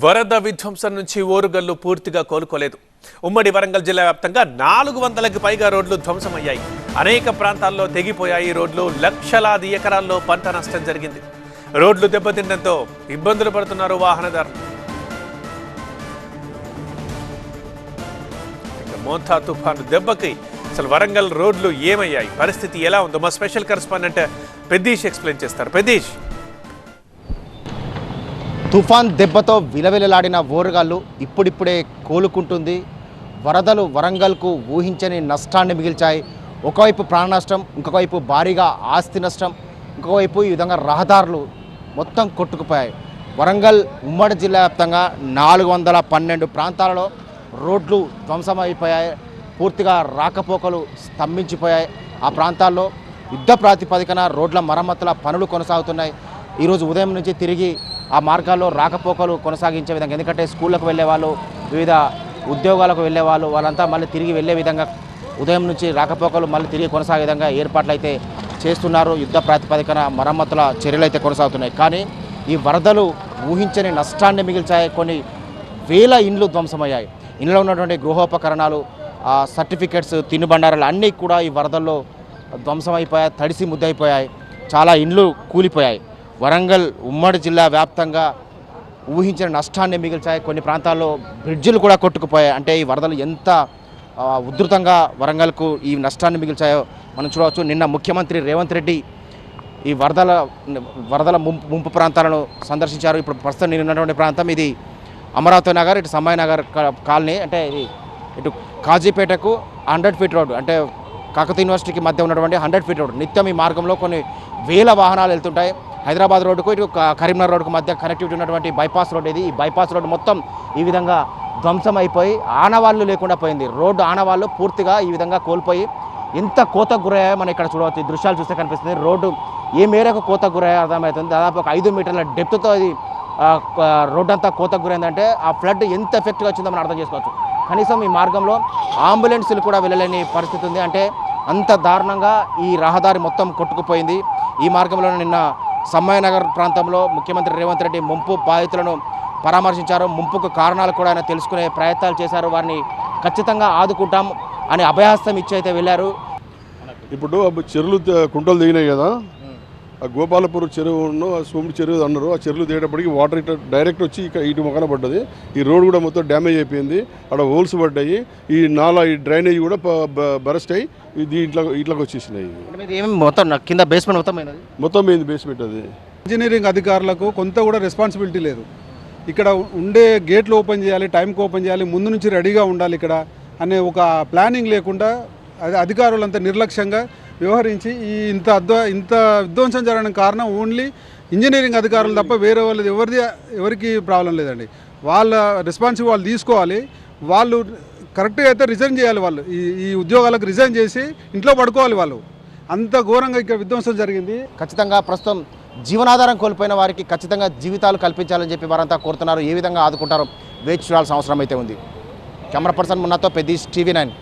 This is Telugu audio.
వరద విధ్వంసం నుంచి ఓరుగల్లు పూర్తిగా కోలుకోలేదు. ఉమ్మడి వరంగల్ జిల్లా వ్యాప్తంగా నాలుగు వందలకు పైగా రోడ్లు ధ్వంసమయ్యాయి. అనేక ప్రాంతాల్లో తెగిపోయాయి రోడ్లు. లక్షలాది ఎకరాల్లో పంట నష్టం జరిగింది. రోడ్లు దెబ్బతినడంతో ఇబ్బందులు పడుతున్నారు వాహనదారులు. మోంతా తుఫాను దెబ్బకి అసలు వరంగల్ రోడ్లు ఏమయ్యాయి? పరిస్థితి ఎలా ఉందో మా స్పెషల్ కరెస్పాండెంట్ పెద్దీష్ ఎక్స్ప్లెయిన్ చేస్తారు. పెద్దీష్. తుఫాన్ దెబ్బతో విలవిలలాడిన ఓరుగాళ్ళు ఇప్పుడిప్పుడే కోలుకుంటుంది. వరదలు వరంగల్కు ఊహించని నష్టాన్ని మిగిల్చాయి. ఒకవైపు ప్రాణ నష్టం ఇంకొకవైపు భారీగా ఆస్తి నష్టం ఇంకోవైపు ఈ విధంగా రహదారులు మొత్తం కొట్టుకుపోయాయి. వరంగల్ ఉమ్మడి జిల్లా వ్యాప్తంగా నాలుగు వందల పన్నెండు ప్రాంతాలలో రోడ్లు ధ్వంసమైపోయాయి. పూర్తిగా రాకపోకలు స్తంభించిపోయాయి. ఆ ప్రాంతాల్లో యుద్ధ ప్రాతిపదికన రోడ్ల మరమ్మతుల పనులు కొనసాగుతున్నాయి. ఈరోజు ఉదయం నుంచి తిరిగి ఆ మార్గాల్లో రాకపోకలు కొనసాగించే విధంగా ఎందుకంటే స్కూళ్ళకు వెళ్ళే వాళ్ళు వివిధ ఉద్యోగాలకు వెళ్ళే వాళ్ళు వాళ్ళంతా మళ్ళీ తిరిగి వెళ్ళే విధంగా ఉదయం నుంచి రాకపోకలు మళ్ళీ తిరిగి కొనసాగే విధంగా ఏర్పాట్లు అయితే చేస్తున్నారు. యుద్ధ ప్రాతిపదికన మరమ్మతుల చర్యలు అయితే కొనసాగుతున్నాయి. కానీ ఈ వరదలు ఊహించని నష్టాన్ని మిగిల్చాయి. కొన్ని వేల ఇండ్లు ధ్వంసమయ్యాయి. ఇండ్లో ఉన్నటువంటి గృహోపకరణాలు ఆ సర్టిఫికెట్స్ తినుబండారాలు అన్నీ కూడా ఈ వరదల్లో ధ్వంసమైపోయాయి తడిసి ముద్దయిపోయాయి. చాలా ఇండ్లు కూలిపోయాయి. వరంగల్ ఉమ్మడి జిల్లా వ్యాప్తంగా ఊహించిన నష్టాన్ని మిగిల్చాయి. కొన్ని ప్రాంతాల్లో బ్రిడ్జిలు కూడా కొట్టుకుపోయాయి. అంటే ఈ వరదలు ఎంత ఉధృతంగా వరంగల్కు ఈ నష్టాన్ని మిగిల్చాయో మనం చూడవచ్చు. నిన్న ముఖ్యమంత్రి రేవంత్ రెడ్డి ఈ వరదల వరదల ముంపు ముంపు ప్రాంతాలను సందర్శించారు. ఇప్పుడు ప్రస్తుతం నేను ఉన్నటువంటి ప్రాంతం ఇది అమరావతి నగర్ ఇటు సమ్మాయి నగర్ కాలనీ అంటే ఇది ఇటు కాజీపేటకు హండ్రెడ్ ఫీట్ రోడ్ అంటే కాకతీయ యూనివర్సిటీకి మధ్య ఉన్నటువంటి హండ్రెడ్ ఫీట్ రోడ్ నిత్యం ఈ మార్గంలో కొన్ని వేల వాహనాలు వెళ్తుంటాయి. హైదరాబాద్ రోడ్డుకు ఇటు కరీంనగర్ రోడ్డుకు మధ్య కనెక్టివిటీ ఉన్నటువంటి బైపాస్ రోడ్ ఇది. ఈ బైపాస్ రోడ్ మొత్తం ఈ విధంగా ధ్వంసం అయిపోయి ఆనవాళ్ళు లేకుండా పోయింది. రోడ్డు ఆనవాళ్ళు పూర్తిగా ఈ విధంగా కోల్పోయి ఎంత కోతకు గురయ్యాయో మనం ఇక్కడ చూడవచ్చు. ఈ దృశ్యాలు చూస్తే కనిపిస్తుంది. రోడ్డు ఏ మేరకు కోతకు గురయ్యో అర్థమవుతుంది. దాదాపు ఒక ఐదు మీటర్ల డెప్త్తో అది రోడ్డు అంతా కోతకు గురైందంటే ఆ ఫ్లడ్ ఎంత ఎఫెక్ట్గా వచ్చిందో మనం అర్థం చేసుకోవచ్చు. కనీసం ఈ మార్గంలో అంబులెన్సులు కూడా వెళ్ళలేని పరిస్థితి ఉంది. అంటే అంత దారుణంగా ఈ రహదారి మొత్తం కొట్టుకుపోయింది. ఈ మార్గంలో నిన్న సమ్మయ్యనగర్ ప్రాంతంలో ముఖ్యమంత్రి రేవంత్ రెడ్డి ముంపు బాధితులను పరామర్శించారు. ముంపుకు కారణాలు కూడా ఆయన తెలుసుకునే ప్రయత్నాలు చేశారు. వారిని ఖచ్చితంగా ఆదుకుంటాం అని అభయహస్తం ఇచ్చి అయితే వెళ్ళారు. ఇప్పుడు చెరువులు కుంటలు దిగినాయి కదా. ఆ గోపాలపురం చెరువు సోముడు చెరువు అన్నారు. ఆ చెరువులు దిగేటప్పటికి వాటర్ ఇట్లా డైరెక్ట్ వచ్చి ఇక్కడ ఇటు మొక్కన పడ్డది. ఈ రోడ్ కూడా మొత్తం డ్యామేజ్ అయిపోయింది. అక్కడ హోల్స్ పడ్డాయి. ఈ నాలా ఈ డ్రైనేజ్ కూడా బరస్ట్ అయ్యి ఇది ఇట్లా ఇట్లోకి వచ్చేసినాయి. ఇది ఏమి మొత్తం కింద బేస్మెంట్ మొత్తం మొత్తం పోయింది బేస్మెంట్ అది? ఇంజనీరింగ్ అధికారులకు కొంత కూడా రెస్పాన్సిబిలిటీ లేదు. ఇక్కడ ఉండే గేట్లు ఓపెన్ చేయాలి టైంకి ఓపెన్ చేయాలి ముందు నుంచి రెడీగా ఉండాలి ఇక్కడ అనే ఒక ప్లానింగ్ లేకుండా అది అధికారులంతా నిర్లక్ష్యంగా వ్యవహరించి ఈ ఇంత అద్వ ఇంత విధ్వంసం జరగడానికి కారణం ఓన్లీ ఇంజనీరింగ్ అధికారులు తప్ప వేరే వాళ్ళది ఎవరిది ఎవరికి ప్రాబ్లం లేదండి. వాళ్ళ రెస్పాన్సిబిలిటీ వాళ్ళు తీసుకోవాలి. వాళ్ళు కరెక్ట్గా అయితే రిజైన్ చేయాలి వాళ్ళు. ఈ ఈ ఉద్యోగాలకు రిజైన్ చేసి ఇంట్లో పడుకోవాలి వాళ్ళు. అంత ఘోరంగా ఇక్కడ విధ్వంసం జరిగింది. ఖచ్చితంగా ప్రస్తుతం జీవనాధారం కోల్పోయిన వారికి ఖచ్చితంగా జీవితాలు కల్పించాలని చెప్పి వారంతా కోరుతున్నారు. ఏ విధంగా ఆదుకుంటారో వేచి చూడాల్సిన అవసరం అయితే ఉంది. కెమెరా పర్సన్ మున్నతో పెద్ద టీవీ నైన్.